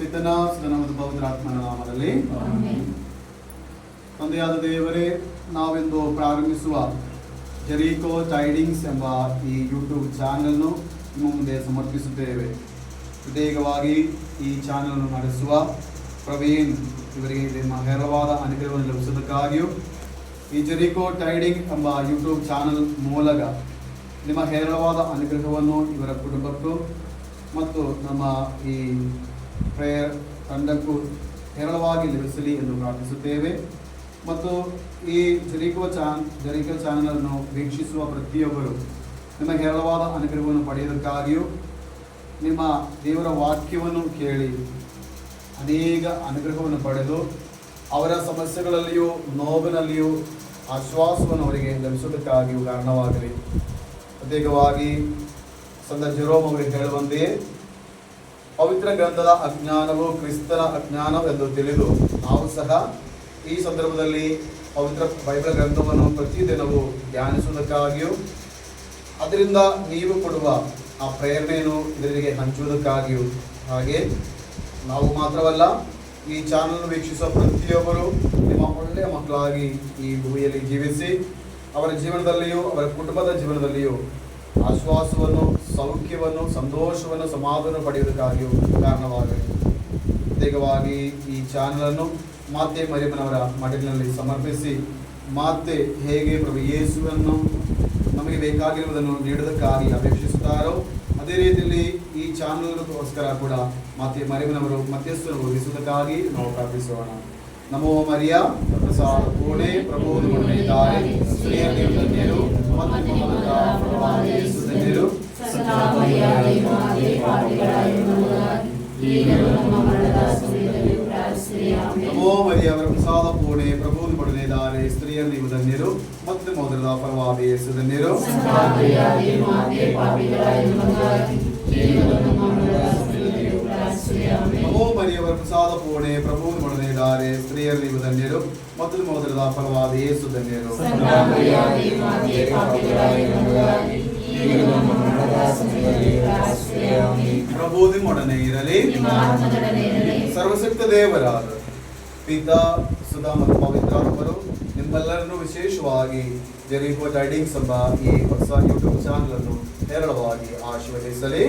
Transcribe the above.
ಪಿತನ ಸುಧನ ಮತ್ತು ಪವಿತ್ರಾತ್ಮನ ನಾಮದಲ್ಲಿ. ತಂದೆಯಾದ ದೇವರೇ ನಾವೆಂದು ಪ್ರಾರಂಭಿಸುವ ಜೆರಿಕೋ ಟೈಡಿಂಗ್ಸ್ ಎಂಬ ಈ ಯೂಟ್ಯೂಬ್ ಚಾನಲನ್ನು ನಿಮ್ಮ ಮುಂದೆ ಸಮರ್ಪಿಸುತ್ತೇವೆ. ಪ್ರತ್ಯೇಕವಾಗಿ ಈ ಚಾನಲನ್ನು ನಡೆಸುವ ಪ್ರವೀಣ್ ಇವರಿಗೆ ನಿಮ್ಮ ಹೇರವಾದ ಅನುಗ್ರಹವನ್ನು ಲಭಿಸುವುದಕ್ಕಾಗಿಯೂ ಈ ಜೆರಿಕೋ ಟೈಡಿಂಗ್ ಎಂಬ ಯೂಟ್ಯೂಬ್ ಚಾನಲ್ ಮೂಲಕ ನಿಮ್ಮ ಹೇರವಾದ ಅನುಗ್ರಹವನ್ನು ಇವರ ಕುಟುಂಬಕ್ಕೂ ಮತ್ತು ನಮ್ಮ ಈ ಪ್ರೇಯರ್ ತಂಡಕ್ಕೂ ಹೇರಳವಾಗಿ ಲಭಿಸಲಿ ಎಂದು ಪ್ರಾರ್ಥಿಸುತ್ತೇವೆ. ಮತ್ತು ಈ ಜರಿಕೋ ಚಾನ್ ಜರಿಕೋ ಚಾನಲನ್ನು ವೀಕ್ಷಿಸುವ ಪ್ರತಿಯೊಬ್ಬರು ನಿಮ್ಮ ಹೇರಳವಾದ ಅನುಗ್ರಹವನ್ನು ಪಡೆಯುವುದಕ್ಕಾಗಿಯೂ ನಿಮ್ಮ ದೇವರ ವಾಕ್ಯವನ್ನು ಕೇಳಿ ಅನೇಕ ಅನುಗ್ರಹವನ್ನು ಪಡೆದು ಅವರ ಸಮಸ್ಯೆಗಳಲ್ಲಿಯೂ, ನೋವಿನಲ್ಲಿಯೂ ಆಶ್ವಾಸವನ್ನು ಅವರಿಗೆ ಲಭಿಸುವುದಕ್ಕಾಗಿಯೂ ಕಾರಣವಾಗಲಿ. ಪ್ರತ್ಯೇಕವಾಗಿ ಸಂದರ್ಭ ಜೆರೋಮ್ ಅವರಿಗೆ ಹೇಳುವಂತೆಯೇ ಪವಿತ್ರ ಗ್ರಂಥದ ಅಜ್ಞಾನವು, ಕ್ರಿಸ್ತನ ಅಜ್ಞಾನವೆಂದು ತಿಳಿದು ನಾವು ಸಹ ಈ ಸಂದರ್ಭದಲ್ಲಿ ಪವಿತ್ರ ಬೈಬಲ್ ಗ್ರಂಥವನ್ನು ಪ್ರತಿದಿನವೂ ಧ್ಯಾನಿಸುವುದಕ್ಕಾಗಿಯೂ, ಅದರಿಂದ ನೀವು ಕೊಡುವ ಆ ಪ್ರೇರಣೆಯನ್ನು ಇದರಿಗೆ ಹಂಚುವುದಕ್ಕಾಗಿಯೂ, ಹಾಗೆ ನಾವು ಮಾತ್ರವಲ್ಲ, ಈ ಚಾನಲ್ ವೀಕ್ಷಿಸುವ ಪ್ರತಿಯೊಬ್ಬರು ನಿಮ್ಮ ಒಳ್ಳೆಯ ಮಕ್ಕಳಾಗಿ ಈ ಭೂಮಿಯಲ್ಲಿ ಜೀವಿಸಿ, ಅವರ ಜೀವನದಲ್ಲಿಯೂ, ಅವರ ಕುಟುಂಬದ ಜೀವನದಲ್ಲಿಯೂ ಆಶ್ವಾಸವನ್ನು, ಸೌಖ್ಯವನ್ನು, ಸಂತೋಷವನ್ನು, ಸಮಾಧಾನ ಪಡೆಯುವುದಕ್ಕಾಗಿಯೂ ಕಾರಣವಾಗಲಿ. ಪ್ರತ್ಯೇಕವಾಗಿ ಈ ಚಾನಲನ್ನು ಮಾತೆ ಮರಿಯಮ್ಮನವರ ಮಡಿಲಿನಲ್ಲಿ ಸಮರ್ಪಿಸಿ, ಮಾತೆ ಹೇಗೆ ಪ್ರಭು ಯೇಸುವನ್ನು ನಮಗೆ ಬೇಕಾಗಿರುವುದನ್ನು ನೀಡುವುದಕ್ಕಾಗಿ ಅಪೇಕ್ಷಿಸುತ್ತಾರೋ, ಅದೇ ರೀತಿಯಲ್ಲಿ ಈ ಚಾನಲ್ಗೋಸ್ಕರ ಕೂಡ ಮಾತೆ ಮರಿಯಮ್ಮನವರು ಮಧ್ಯಸ್ಥರು ವಹಿಸುವುದಕ್ಕಾಗಿ ನಾವು ಪ್ರಾರ್ಥಿಸೋಣ. ನಮೋ ಮರಿಯ, ಪ್ರಸಾದ ಕೋಣೆ ಪ್ರಭು ಇದ್ದಾರೆ. ನಮೋ ಮರಿಯವರ ಪ್ರಸಾದ ಪೂರ್ಣೆ ಪ್ರಭು ಪಡೆದಿದ್ದಾರೆ ಸ್ತ್ರೀಯರು ನೀವು ಧನ್ಯರು ಮತ್ತು ಮೊದಲ ಫಲವಾದ ಯೇಸು ಧನ್ಯರು ನಮೋ ಮರಿಯವರ ಪ್ರಸಾದ ಪೂರ್ಣೆ ಪ್ರಭು ಪಡೆದಿದ್ದಾರೆ ಸ್ತ್ರೀಯರು ನೀವು ಧನ್ಯರು ಮತ್ತು ಮೊದಲ ಫಲವಾದ ಯೇಸು ಇರಲಿ. ಸರ್ವಶಕ್ತ ದೇವರಾದ ಪಿತ ಸುಧಾ ಮತ್ತು ಪವಿತ್ರಾತ್ಮರು ನಿಮ್ಮೆಲ್ಲರನ್ನು ವಿಶೇಷವಾಗಿ ಜೆರಿಕೋ ಟೈಡಿಂಗ್ಸ್ ಎಂಬ ಈ ಹೊಸ ಯೂಟ್ಯೂಬ್ ಚಾನಲ್ ಅನ್ನು ಹೇರಳವಾಗಿ ಆಶೀರ್ವದಿಸಲಿ.